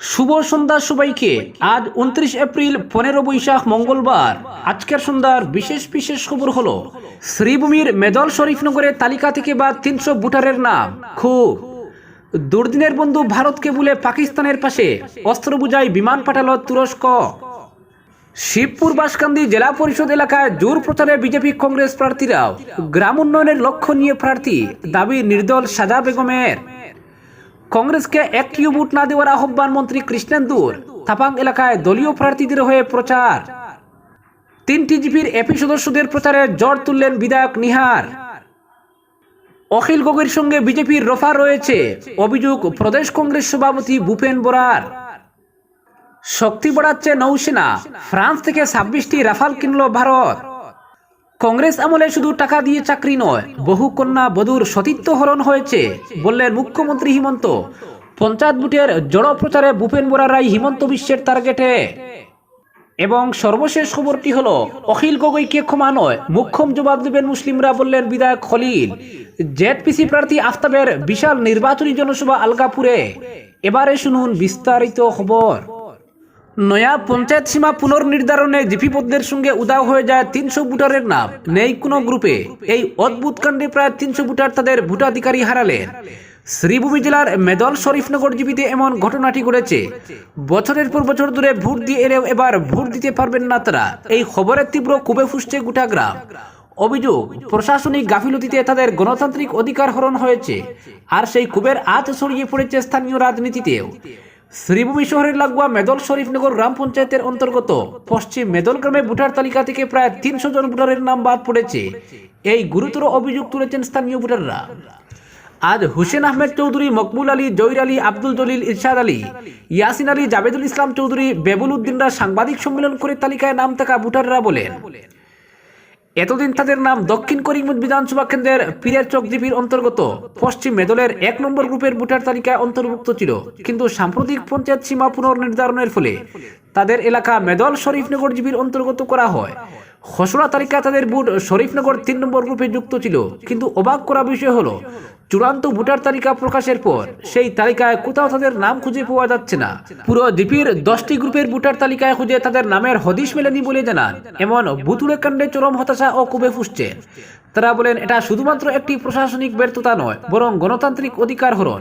শুভ সন্ধ্যা সবাইকে। আজ উনত্রিশ এপ্রিল, পনেরো বৈশাখ, মঙ্গলবার। আজকের সন্ধ্যার বিশেষ বিশেষ খবর হলো, শ্রীভূমির মেদল শরীফনগরের তালিকা থেকে বাদ তিনশো ভোটারের নাম। খুব দুর্দিনের বন্ধু ভারতকে বলে পাকিস্তানের পাশে অস্ত্র বুঝায় বিমান পাঠালো তুরস্ক। শিবপুর বাসকান্দি জেলা পরিষদ এলাকায় জোর প্রচারে বিজেপি কংগ্রেস প্রার্থীরাও। গ্রাম উন্নয়নের লক্ষ্য নিয়ে প্রার্থী, দাবি নির্দল সাজা বেগমের। কংগ্রেসকে একটিও ভোট না দেওয়ার আহ্বান মন্ত্রী কৃষ্ণেন্দুর থাপাং এলাকায় দলীয় প্রার্থীদের হয়ে প্রচার। তিন টিজিপির এপি সদস্যদের প্রচারে জ্বর তুললেন বিধায়ক নিহার। অখিল গগৈর সঙ্গে বিজেপির রফা রয়েছে, অভিযোগ প্রদেশ কংগ্রেস সভাপতি ভূপেন বরার। শক্তি বাড়াচ্ছে নৌসেনা, ফ্রান্স থেকে ছাব্বিশটি রাফাল কিনল ভারত। কংগ্রেস আমলে শুধু টাকা দিয়ে চাকরি নয়, বহু কন্যা বধূর সতীত্ব হরণ হয়েছে, বললেন মুখ্যমন্ত্রী হিমন্ত। পঞ্চায়েত বুটের জড় প্রচারে ভূপেন বরা রায় হিমন্ত বিশ্বের টার্গেটে। এবং সর্বশেষ খবরটি হলো, অখিল গগৈকে ক্ষমা নয় মুখ্যম জবাব দেবেন মুসলিমরা, বললেন বিধায়ক খলিল। জেডপিসি প্রার্থী আফতাবের বিশাল নির্বাচনী জনসভা আলগাপুরে। এবারে শুনুন বিস্তারিত খবর। নয়া পঞ্চায়েত সীমা পুনর্নির্ধারণে জিপি সঙ্গে উদাও হয়ে যায় তিনশো ভোটারের নাম। নেই কোনো গ্রুপে। এই অদ্ভুত কাণ্ডে প্রায় তিনশো ভোটার তাদের ভোটাধিকারী হারালেন। শ্রীভূমি জেলার মেদল শরীফনগর জিপিতে এমন ঘটনাটি ঘটেছে। বছরের পর বছর ধরে ভোট দিয়ে এলেও এবার ভোট দিতে পারবেন না তারা। এই খবরের তীব্র কুবে ফুসছে গোটা গ্রাম। অভিযোগ, প্রশাসনিক গাফিলতিতে তাদের গণতান্ত্রিক অধিকার হরণ হয়েছে। আর সেই কুবের আজ ছড়িয়ে পড়েছে স্থানীয় রাজনীতিতেও। শ্রীভূমি শহরের লাগোয়া মেদল শরীফনগর গ্রাম পঞ্চায়েতের অন্তর্গত পশ্চিম মেদল গ্রামে ভোটার তালিকা থেকে প্রায় তিনশো জন ভোটারের নাম বাদ পড়েছে। এই গুরুতর অভিযোগ তুলেছেন স্থানীয় ভোটাররা। আজ হুসেন আহমেদ চৌধুরী, মকবুল আলী জহির আলী, আব্দুল জলিল, ইরশাদ আলী, ইয়াসিন আলী, জাবেদুল ইসলাম চৌধুরী, বেবুল উদ্দিনরা সাংবাদিক সম্মেলন করে তালিকায় নাম থাকা ভোটাররা বলেন এতদিন তাদের নাম দক্ষিণ করিমগঞ্জ বিধানসভা কেন্দ্রের পীরের চক জিপির অন্তর্গত। পশ্চিম মেদলের এক নম্বর গ্রুপের ভোটার তালিকায় অন্তর্ভুক্ত ছিল, কিন্তু সাম্প্রতিক পঞ্চায়েত সীমা পুনর্নির্ধারণের ফলে তাদের এলাকা মেদল শরীফনগর জীবীর অন্তর্গত করা হয়। খসড়া তালিকা তাদের বুট শরীফনগর তিন নম্বর গ্রুপে যুক্ত ছিল। কিন্তু অবাক করা বিষয় হলো, চূড়ান্ত ভোটার তালিকা প্রকাশের পর সেই তালিকায় কোথাও তাদের নাম খুঁজে পাওয়া যাচ্ছে না। পুরো দ্বীপের দশটি গ্রুপের ভোটার তালিকায় খুঁজে তাদের নামের হদিশ মেলেনি বলে জানান। এমন ভুতুড়ে কাণ্ডে চরম হতাশা ও কুবে ফুসছে। তারা বলেন, এটা শুধুমাত্র একটি প্রশাসনিক ব্যর্থতা নয়, বরং গণতান্ত্রিক অধিকার হরণ।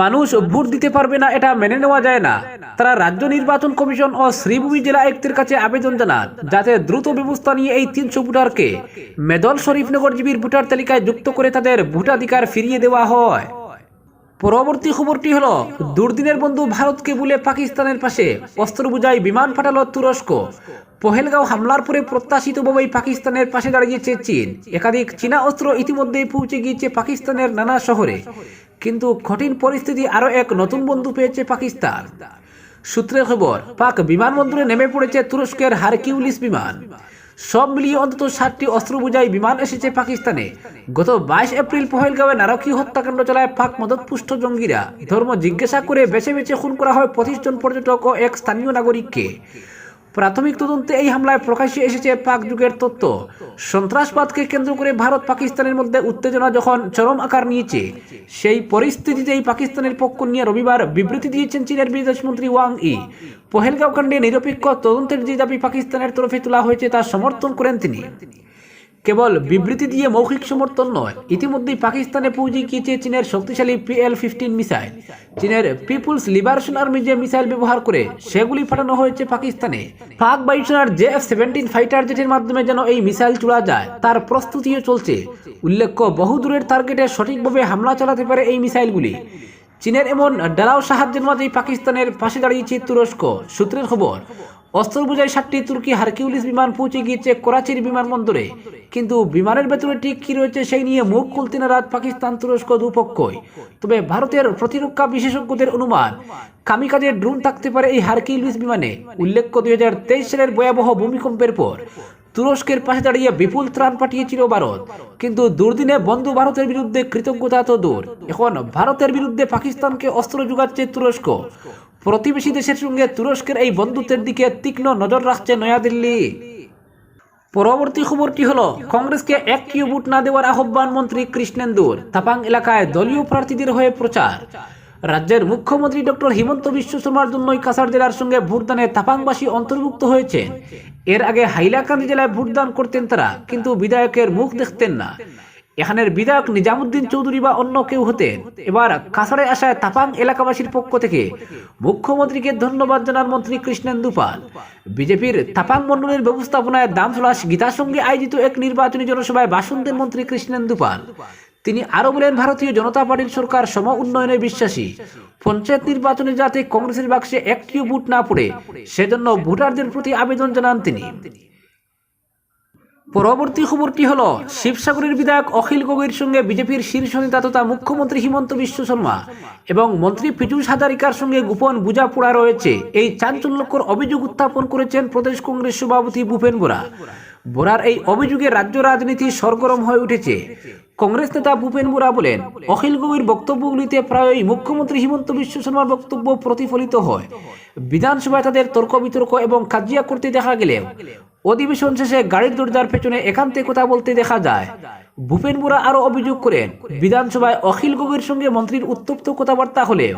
মানুষ ভোট দিতে পারবে না, এটা মেনে নেওয়া যায় না। তারা রাজ্য নির্বাচন কমিশন ও শ্রীভূমি জেলা আয়ুক্তের কাছে আবেদন জানান, যাতে দ্রুত ব্যবস্থা নিয়ে এই তিনশো ভোটারকে মেদল শরীফনগর জীবীর ভোটার তালিকায় যুক্ত করে তাদের ভোটাধিকার ফিরিয়ে দেওয়া হয়। পরবর্তী খবরটি হলো, দুর্দিনের বন্ধু ভারতকে বলে পাকিস্তানের পাশে অস্ত্র বুঝাই বিমান পাঠালো তুরস্ক। পহেলগাঁও হামলার পরে প্রত্যাশিতভাবেই পাকিস্তানের পাশে দাঁড়িয়েছে চীন। একাধিক চীনা অস্ত্র ইতিমধ্যেই পৌঁছে গিয়েছে পাকিস্তানের নানা শহরে। কিন্তু কঠিন পরিস্থিতি আরও এক নতুন বন্ধু পেয়েছে পাকিস্তান। সূত্রের খবর, পাক বিমানবন্দরে নেমে পড়েছে তুরস্কের হারকিউলিস বিমান। সব মিলিয়ে অন্তত সাতটি অস্ত্র বোঝাই বিমান এসেছে পাকিস্তানে। গত বাইশ এপ্রিল পহেলগাঁওয়ে নারকীয় হত্যাকাণ্ড চালায় পাক মদতপুষ্ট জঙ্গিরা। ধর্ম জিজ্ঞাসা করে বেছে বেছে খুন করা হয় পঁচিশ জন পর্যটক ও এক স্থানীয় নাগরিককে। প্রাথমিক তদন্তে এই হামলায় প্রকাশ্যে এসেছে পাক যুগের তত্ত্ব। সন্ত্রাসবাদকে কেন্দ্র করে ভারত পাকিস্তানের মধ্যে উত্তেজনা যখন চরম আকার নিয়েছে, সেই পরিস্থিতিতেই পাকিস্তানের পক্ষ নিয়ে রবিবার বিবৃতি দিয়েছেন চীনের বিদেশমন্ত্রী ওয়াং ই। পহেলগাঁও কাণ্ডে নিরপেক্ষ তদন্তের যে দাবি পাকিস্তানের তরফে তোলা হয়েছে তা সমর্থন করেন তিনি। কেবল বিবৃতি দিয়ে মৌখিক সমর্থন নয়। ইতিমধ্যেই পাকিস্তানে পৌঁছে গিয়েছে চীনের শক্তিশালী পিএল ফিফটিন মিসাইল। চীনের পিপুলস লিবারেশন আর্মি যে মিসাইল ব্যবহার করে, সেগুলি পাঠানো হয়েছে পাকিস্তানে। পাক বায়ুসেনার জে এফ সেভেন্টিন ফাইটার জেটের মাধ্যমে যেন এই মিসাইল চুড়া যায়, তার প্রস্তুতিও চলছে। উল্লেখ্য বহু দূরের টার্গেটে সঠিকভাবে হামলা চালাতে পারে এই মিসাইলগুলি। চীনের এমন ডালাও সাহায্যের মাঝেই পাকিস্তানের পাশে দাঁড়িয়েছে তুরস্ক। সূত্রের খবর অস্ত্র বোঝাই সাতটি তুর্কি হারকিউলিস বিমান পৌঁছে গিয়েছে করাচির বিমানবন্দরে। কিন্তু বিমানের ভেতরে ঠিক কি রয়েছে সেই নিয়ে মুখ খুলতে না রাত পাকিস্তান তুরস্ক দুপক্ষই। তবে ভারতের প্রতিরক্ষা বিশেষজ্ঞদের অনুমান কামিকাজের ড্রোন থাকতে পারে এই হারকিউলিস বিমানে। উল্লেখ্য, দুই হাজার তেইশ সালের ভয়াবহ ভূমিকম্পের পর তুরস্কের পাশে দাঁড়িয়ে বিপুল ত্রাণ পাঠিয়েছিল ভারত। কিন্তু দুর্দিনে বন্ধু ভারতের বিরুদ্ধে কৃতজ্ঞতা তো দূর। এখন ভারতের বিরুদ্ধে পাকিস্তানকে অস্ত্র যোগাচ্ছে তুরস্ক। প্রতিবেশী দেশের সঙ্গে তুরস্কের এই বন্ধুত্বের দিকে তীক্ষ্ণ নজর রাখছে নয়াদিল্লি। পরবর্তী খবরটি হলো, কংগ্রেসকে এক একটিও ভোট না দেওয়ার আহ্বান মন্ত্রী কৃষ্ণেন্দুর। তাপাং এলাকায় দলীয় প্রার্থীদের হয়ে প্রচার। রাজ্যের মুখ্যমন্ত্রী ডক্টর হিমন্ত বিশ্ব শর্মার জন্যই কাছাড় জেলার সঙ্গে ভোটদানে তাপাংবাসী অন্তর্ভুক্ত হয়েছে এর আগে হাইলাকান্দি জেলায় ভোটদান করতেন তারা, কিন্তু বিধায়কের মুখ দেখতেন না। এখানের বিধায়ক নিজামুদ্দিন চৌধুরী বা অন্য কেউ হতেন। এবার কাছাড়ে আসায় তাপাং এলাকাবাসীর পক্ষ থেকে মুখ্যমন্ত্রীকে ধন্যবাদ জানান মন্ত্রী কৃষ্ণেন্দু পাল। বিজেপির তাপাং মন্ডলের ব্যবস্থাপনায় দামসলাস গীতার সঙ্গে আয়োজিত এক নির্বাচনী জনসভায় দেন মন্ত্রী কৃষ্ণেন্দু পাল। তিনি আরও বলেন, ভারতীয় জনতা পার্টির সরকার সম উন্নয়নে বিশ্বাসী। পঞ্চায়েত নির্বাচনে যাতে কংগ্রেসের বাক্সে একটিও ভোট না পড়ে, সেজন্য ভোটারদের প্রতি আবেদন জানান তিনি। পরবর্তী খবরটি হল? শিবসাগরের বিধায়ক অখিল গগৈর সঙ্গে বিজেপির শীর্ষ নেতা তথা মুখ্যমন্ত্রী হিমন্ত বিশ্ব শর্মা এবং মন্ত্রী পীযূষ হাজারিকার সঙ্গে গোপন বুঝাপড়া রয়েছে। এই চাঞ্চল্যকর অভিযোগ উত্থাপন করেছেন প্রদেশ কংগ্রেস সভাপতি ভূপেন বোরা। বোরার এই অভিযোগে রাজ্য রাজনীতি সরগরম হয়ে উঠেছে। কংগ্রেস নেতা ভূপেন বোরা বলেন, অখিল গগৈর বক্তব্যগুলিতে প্রায়ই মুখ্যমন্ত্রী হিমন্ত বিশ্ব শর্মার বক্তব্য প্রতিফলিত হয়। বিধানসভায় তাদের তর্ক বিতর্ক এবং কাজিয়া করতে দেখা গেলেও অধিবেশন শেষে গাড়ির দরজার পেছনে একান্তে কথা বলতে দেখা যায়। ভূপেন বোরা আরও অভিযোগ করেন, বিধানসভায় অখিল গগৈর সঙ্গে মন্ত্রীর উত্তপ্ত কথাবার্তা হলে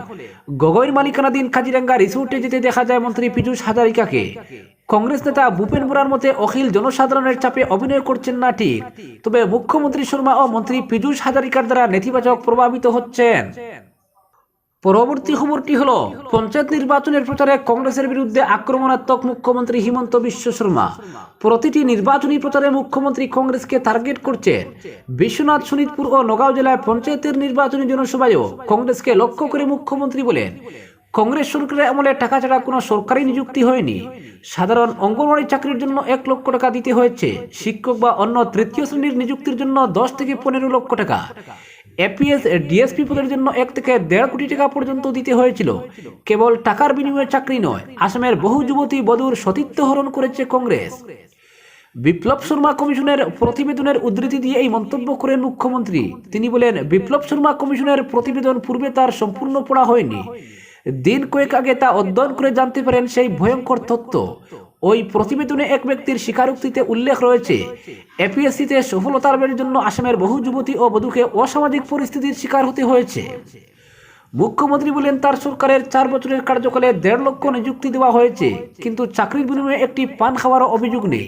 গগৈর মালিকানাধীন কাজিরাঙ্গা রিসোর্টে যেতে দেখা যায় মন্ত্রী পীযূষ হাজারিকাকে। কংগ্রেস নেতা ভূপেন বোরার মতে অখিল জনসাধারণের চাপে অভিনয় করছেন না ঠিক, তবে মুখ্যমন্ত্রী শর্মা ও মন্ত্রী পীযূষ হাজারিকার দ্বারা নেতিবাচক প্রভাবিত হচ্ছেন। পরবর্তী খবরটি হলো, পঞ্চায়েত নির্বাচনের প্রচারে কংগ্রেসের বিরুদ্ধে আক্রমণাত্মক মুখ্যমন্ত্রী হিমন্ত বিশ্ব শর্মা। প্রতিটি নির্বাচনী প্রচারে মুখ্যমন্ত্রী কংগ্রেসকে টার্গেট করছেন বিশ্বনাথ শোনিতপুর ও নগাঁও জেলায় পঞ্চায়েতের নির্বাচনী জনসভায়ও কংগ্রেসকে লক্ষ্য করে মুখ্যমন্ত্রী বলেন, কংগ্রেস সরকারের আমলে টাকা ছাড়া কোনো সরকারি নিযুক্তি হয়নি। সাধারণ অঙ্গনওয়াড়ি চাকরির জন্য এক লক্ষ টাকা দিতে হয়েছে। শিক্ষক বা অন্য তৃতীয় শ্রেণির নিযুক্তির জন্য দশ থেকে পনেরো লক্ষ টাকা। এপিএস ডিএসপি পদের জন্য এক থেকে দেড় কোটি টাকা পর্যন্ত দিতে হয়েছিল। কেবল টাকার বিনিময়ে চাকরি নয়, আসামের বহু যুবতী বধূর সতীত্ব হরণ করেছে কংগ্রেস। বিপ্লব শর্মা কমিশনের প্রতিবেদনের উদ্ধৃতি দিয়ে এই মন্তব্য করেন মুখ্যমন্ত্রী। তিনি বলেন, বিপ্লব শর্মা কমিশনের প্রতিবেদন পূর্বে তার সম্পূর্ণ পড়া হয়নি। দিন কয়েক আগে তা অধ্যয়ন করে জানতে পারেন সেই ভয়ঙ্কর তথ্য ওই প্রতিবেদনে এক ব্যক্তির স্বীকারোক্তিতে উল্লেখ রয়েছে এপিএসসিতে সফলতার জন্য আসামের বহু যুবতী ও বধূকে অসামাজিক পরিস্থিতির শিকার হতে হয়েছে। মুখ্যমন্ত্রী বলেন, তার সরকারের চার বছরের কার্যকালে দেড় লক্ষ নিযুক্তি দেওয়া হয়েছে, কিন্তু চাকরির বিনিময়ে একটি পান খাওয়ার অভিযোগ নেই।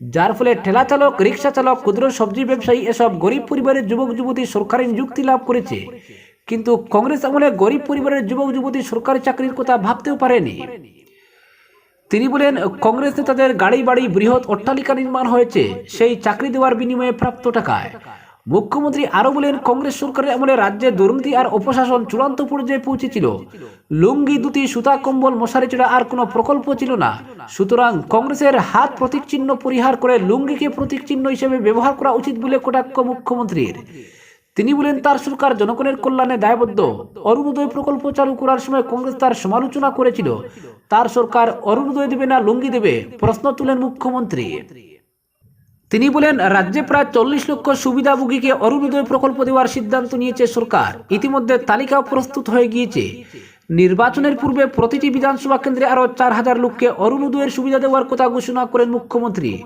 যার ফলে ঠেলা চালক, রিক্সা চালক, ক্ষুদ্র সবজি ব্যবসায়ী এসব গরিব পরিবারের যুবক যুবতী সরকারি নিযুক্তি লাভ করেছে। কিন্তু কংগ্রেস আমলে গরিব পরিবারের যুবক যুবতী সরকারি চাকরির কথা ভাবতেও পারেনি। তিনি বলেন, কংগ্রেস নেতাদের গাড়ি বাড়ি বৃহৎ অট্টালিকা নির্মাণ হয়েছে, সেই চাকরি দেওয়ার বিনিময়ে প্রাপ্ত টাকায়। মুখ্যমন্ত্রী আরও বলেন, কংগ্রেস সরকারের আমলে রাজ্যে দুর্নীতি আর অপশাসন চূড়ান্ত পর্যায়ে পৌঁছেছিল। লুঙ্গি দুটি সুতা, কম্বল, মশারি চড়া আর কোনো প্রকল্প ছিল না। সুতরাং কংগ্রেসের হাত প্রতীক চিহ্ন পরিহার করে লুঙ্গিকে প্রতীক চিহ্ন হিসেবে ব্যবহার করা উচিত বলে কটাক্ষ মুখ্যমন্ত্রীর। তিনি বলেন, তার সরকার জনগণের কল্যাণে দায়বদ্ধ। অরুণোদয় প্রকল্প চালু করার সময় কংগ্রেস তার সমালোচনা করেছিল। তার সরকার অরুণোদয় দেবে না, লুঙ্গি দেবে? প্রশ্ন তুলেন মুখ্যমন্ত্রী। তিনি বলেন, রাজ্যে প্রায় চল্লিশ লক্ষ সুবিধাভোগীকে অরুণোদয় প্রকল্প দেওয়ার সিদ্ধান্ত নিয়েছে সরকার। ইতিমধ্যে তালিকা প্রস্তুত হয়ে গিয়েছে। নির্বাচনের পূর্বে প্রতিটি বিধানসভা কেন্দ্রে আরও চার হাজার লোককে অরুণোদয়ের সুবিধা দেওয়ার কথা ঘোষণা করেন মুখ্যমন্ত্রী।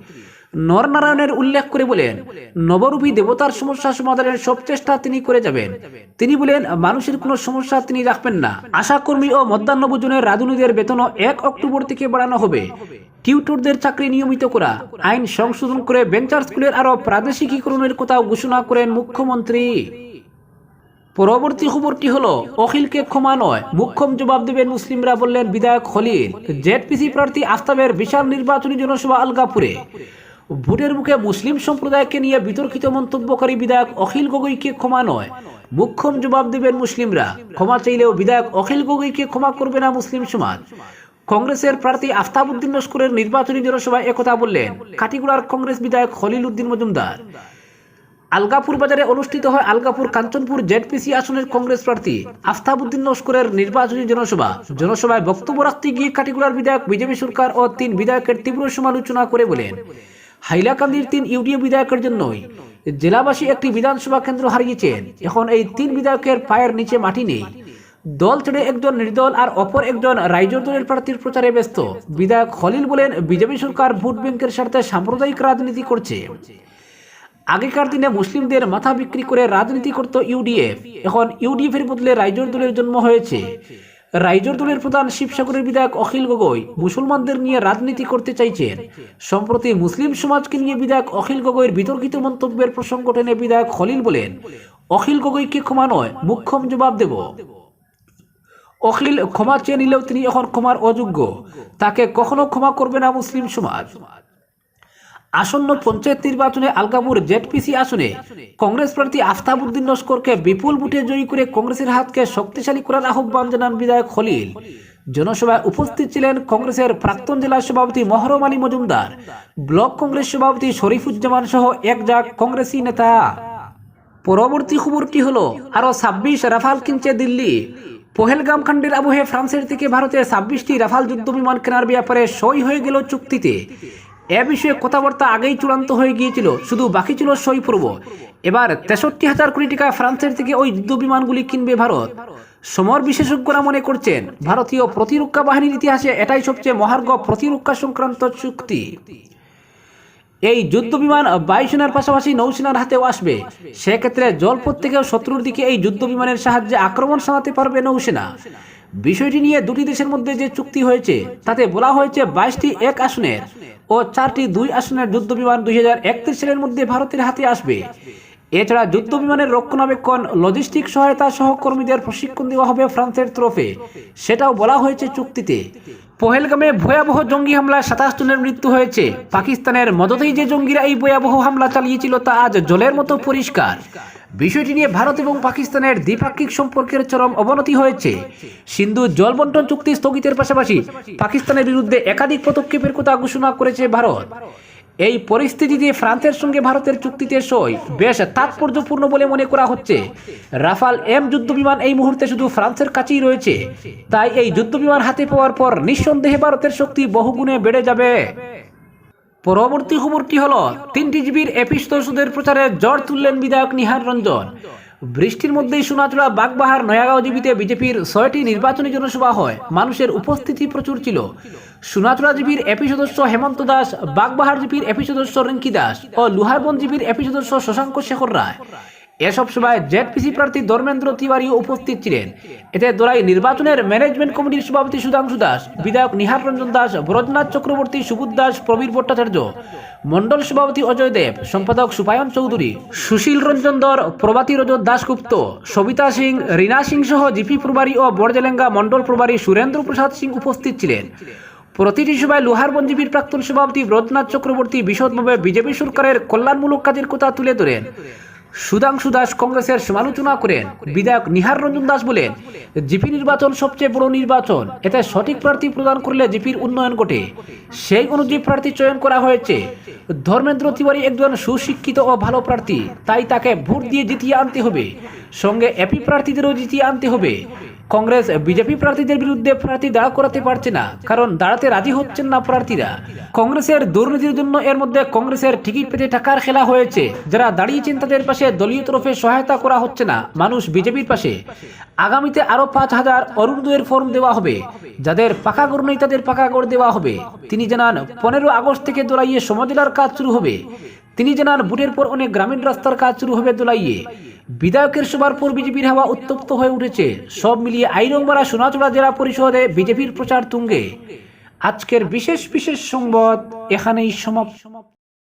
নরনারায়ণের উল্লেখ করে বলেন, নবরূপী দেবতার সমস্যা সমাধানের সব চেষ্টা তিনি করে যাবেন। তিনি বলেন, মানুষের কোনো সমস্যা তিনি রাখবেন না। আশাকর্মী ও মধ্যাহ্ন ভোজনের রাঁধুনিদের বেতনও এক অক্টোবর থেকে বাড়ানো হবে। টিউটরদের চাকরি নিয়মিত করা, আইন সংশোধন করে বেঞ্চার স্কুলের আরও প্রাদেশিকীকরণের কথাও ঘোষণা করেন মুখ্যমন্ত্রী। পরবর্তী খবরটি হলো, অখিলকে ক্ষমা নয়, মুখ্যম জবাব দেবেন মুসলিমরা বললেন, বিধায়ক খলিল। জেডপিসি প্রার্থী আস্তাবের বিশাল নির্বাচনী জনসভা আলগাপুরে। ভোটের মুখে মুসলিম সম্প্রদায়কে নিয়ে বিতর্কিত মন্তব্যকারী বিধায়ক অখিল গগৈকে ক্ষমা নয়। মুখ্যম জবাব দেবেন মুসলিমরা। ক্ষমা চাইলেও বিধায়ক অখিল গগৈকে ক্ষমা করবে না মুসলিম সমাজ। কংগ্রেসের প্রার্থী আফতাবউদ্দিন লস্করের নির্বাচনী জনসভায় একথা বললেন কাটিগুড়ার কংগ্রেস বিধায়ক খলিল উদ্দিন মজুমদার। আলগাপুর বাজারে অনুষ্ঠিত হয় আলগাপুর কাঞ্চনপুর জেডপিসি আসনের কংগ্রেস প্রার্থী আফতাবউদ্দিন লস্করের নির্বাচনী জনসভা। জনসভায় বক্তব্য রাখতে গিয়ে কাটিগুড়ার বিধায়ক বিজেপি সরকার ও তিন বিধায়কের তীব্র সমালোচনা করে বলেন হাইলাকান্দির তিন ইউডিও বিধায়কের জন্যই জেলাবাসী একটি বিধানসভা কেন্দ্র হারিয়েছেন। এখন এই তিন বিধায়কের পায়ের নিচে মাটি নেই। দল ছেড়ে একজন নির্দল আর অপর একজন রাইজর দলের প্রার্থীর প্রচারে ব্যস্ত। বিধায়ক খলিল বলেন, বিজেপি সরকার ভোট ব্যাংকের স্বার্থে সাম্প্রদায়িক রাজনীতি করছে। আগেকার দিনে মুসলিমদের মাথা বিক্রি করে রাজনীতি করত ইউডিএফ। এখন ইউডিএফ এর বদলে রাইজর দলের জন্ম হয়েছে। রাইজর দলের প্রধান শিবসাগরের বিধায়ক অখিল গগৈ মুসলমানদের নিয়ে রাজনীতি করতে চাইছেন। সম্প্রতি মুসলিম সমাজকে নিয়ে বিধায়ক অখিল গগৈর বিতর্কিত মন্তব্যের প্রসঙ্গ টেনে বিধায়ক খলিল বলেন, অখিল গগৈকে ক্ষমা নয় মুখ্যম জবাব দেব। অখিল ক্ষমা চেয়ে নিলেও তিনি এখন ক্ষমার অযোগ্য। তাকে কখনো ক্ষমা করবে না মুসলিম সমাজ। আসন্ন পঞ্চায়েত নির্বাচনে আলগাপুর জেডপিসি আসনে কংগ্রেস প্রার্থী আফতাবুদ্দিন নস্করকে বিপুল ভোটে জয়ী করে কংগ্রেসের হাতকে শক্তিশালী করার আহ্বান জানান বিধায়ক খলিল। জনসভায় উপস্থিত ছিলেন কংগ্রেসের প্রাক্তন জেলা সভাপতি মহরম আলী মজুমদার, ব্লক কংগ্রেস সভাপতি শরীফুজ্জামান সহ এক যাক কংগ্রেসি নেতা। পরবর্তী খবরটি হল, আরও ছাব্বিশ রাফাল কিনছে দিল্লি। পহেলগাম কাণ্ডের আবহে ফ্রান্সের থেকে ভারতে ছাব্বিশটি রাফাল যুদ্ধ বিমান কেনার ব্যাপারে সই হয়ে গেল চুক্তিতে। এ বিষয়ে কথাবার্তা আগেই চূড়ান্ত হয়ে গিয়েছিল, শুধু বাকি ছিল সই পূর্ব এবার তেষট্টি হাজার কোটি টাকা ফ্রান্সের থেকে ওই যুদ্ধ বিমানগুলি কিনবে ভারত। সমর বিশেষজ্ঞরা মনে করছেন, ভারতীয় প্রতিরক্ষা বাহিনীর ইতিহাসে এটাই সবচেয়ে মহার্ঘ প্রতিরক্ষা সংক্রান্ত চুক্তি। এই যুদ্ধ বিমান বায়ুসেনার পাশাপাশি নৌসেনার হাতেও আসবে। সেক্ষেত্রে জলপথ থেকেও শত্রুর দিকে এই যুদ্ধ বিমানের সাহায্যে আক্রমণ চালাতে পারবে নৌসেনা। বিষয়টি নিয়ে দুটি দেশের মধ্যে যে চুক্তি হয়েছে, তাতে বলা হয়েছে বাইশটি এক আসনের ও চারটি দুই আসনের যুদ্ধ বিমান দুই হাজার একত্রিশ সালের মধ্যে ভারতের হাতে আসবে। এছাড়া যুদ্ধ বিমানের রক্ষণাবেক্ষণ লজিস্টিক সহায়তা সহকর্মীদের প্রশিক্ষণ দেওয়া হবে ফ্রান্সের তরফে। সেটাও বলা হয়েছে চুক্তিতে। পহেলগামে ভয়াবহ জঙ্গি হামলায় সাতাশ জনের মৃত্যু হয়েছে। পাকিস্তানের মদতেই যে জঙ্গিরা এই ভয়াবহ হামলা চালিয়েছিল তা আজ জলের মতো পরিষ্কার। বিষয়টি নিয়ে ভারত এবং পাকিস্তানের দ্বিপাক্ষিক সম্পর্কের চরম অবনতি হয়েছে। সিন্ধু জল বন্টন চুক্তি স্থগিতের পাশাপাশি পাকিস্তানের বিরুদ্ধে একাধিক পদক্ষেপের কথা ঘোষণা করেছে ভারত। এই পরিস্থিতিতে ফ্রান্সের সঙ্গে ভারতের চুক্তিতে সই। বেশ তাৎপর্যপূর্ণ বলে মনে করা হচ্ছে। রাফাল এম যুদ্ধ বিমান এই মুহূর্তে শুধু ফ্রান্সের কাছেই রয়েছে। তাই এই যুদ্ধবিমান হাতে পাওয়ার পর নিঃসন্দেহে ভারতের শক্তি বহুগুণে বেড়ে যাবে। পরবর্তী খবরটি হলো, তিনটি জিবির এপিস দর্শকদের প্রচারে জ্বর তুললেন বিধায়ক নিহার রঞ্জন। বৃষ্টির মধ্যেই সোনাচুড়া বাগবাহার, নয়াগাঁও জীবিতে বিজেপির ছয়টি নির্বাচনী জনসভা হয়। মানুষের উপস্থিতি প্রচুর ছিল। সোনাচুড়া জিপির এপি সদস্য হেমন্ত দাস, বাগবাহার জীবির এপি সদস্য রিঙ্কি দাস ও লুহারবন জীবির এপি সদস্য শশাঙ্ক শেখর রায়। এসব সভায় জেডপিসি প্রার্থী ধর্মেন্দ্র তিওয়ারি উপস্থিত ছিলেন। এতে দোলাই নির্বাচনের ম্যানেজমেন্ট কমিটির সভাপতি সুধাংশু দাস, বিধায়ক নিহার রঞ্জন দাস, ভরতনাথ চক্রবর্তী সুবোধ দাস, প্রবীর ভট্টাচার্য মন্ডল সভাপতি অজয় দেব, সম্পাদক সুপায়ন চৌধুরী, সুশীল রঞ্জন দর, প্রভাতী রজত দাশগুপ্ত, সবিতা সিং, রীনা সিং সহ জিপি প্রভারী ও বড়জেলেঙ্গা মন্ডল প্রভারী সুরেন্দ্র প্রসাদ সিং উপস্থিত ছিলেন। প্রতিটি সভায় লোহার বঞ্জীবীর প্রাক্তন সভাপতি ব্রতনাথ চক্রবর্তী বিশদভাবে বিজেপি সরকারের কল্যাণমূলক কাজের কথা তুলে ধরেন। সুধাংশু দাস কংগ্রেসের সমালোচনা করেন। বিধায়ক নিহার রঞ্জন দাস বলেন, জিপি নির্বাচন সবচেয়ে বড় নির্বাচন। এতে সঠিক প্রার্থী প্রদান করলে জিপির উন্নয়ন ঘটে। সেই অনুযায়ী প্রার্থী চয়ন করা হয়েছে। ধর্মেন্দ্র তিওয়ারি একজন সুশিক্ষিত ও ভালো প্রার্থী। তাই তাকে ভোট দিয়ে জিতিয়ে আনতে হবে। সঙ্গে এপি প্রার্থীদেরও জিতিয়ে আনতে হবে। কংগ্রেস বিজেপি প্রার্থীদের বিরুদ্ধে প্রার্থী দাঁড় করাতে পারছে না, কারণ দাঁড়াতে রাজি হচ্ছেন না প্রার্থীরা। কংগ্রেসের দুর্নীতির জন্য এর মধ্যে কংগ্রেসের টিকিট পেতে টাকার খেলা হয়েছে। যারা দাঁড়িয়েছেন তাদের পাশে দলীয় তরফে সহায়তা করা হচ্ছে না, মানুষ বিজেপির পাশে। আগামীতে আরও পাঁচ হাজার অরুণোদয়ের ফর্ম দেওয়া হবে। যাদের পাকা গড় নেই তাদের পাকা গড় দেওয়া হবে। তিনি জানান, পনেরো আগস্ট থেকে দোলাইয়ে সমজেলার কাজ শুরু হবে। তিনি জানান, বুটের পর অনেক গ্রামীণ রাস্তার কাজ শুরু হবে দোলাইয়ে। বিধায়কের সভার পর বিজেপির হাওয়া উত্তপ্ত হয়ে উঠেছে। সব মিলিয়ে আইরংবাড়া সোনাচড়া জেলা পরিষদে বিজেপির প্রচার তুঙ্গে। আজকের বিশেষ বিশেষ সংবাদ এখানেই সমাপ্ত।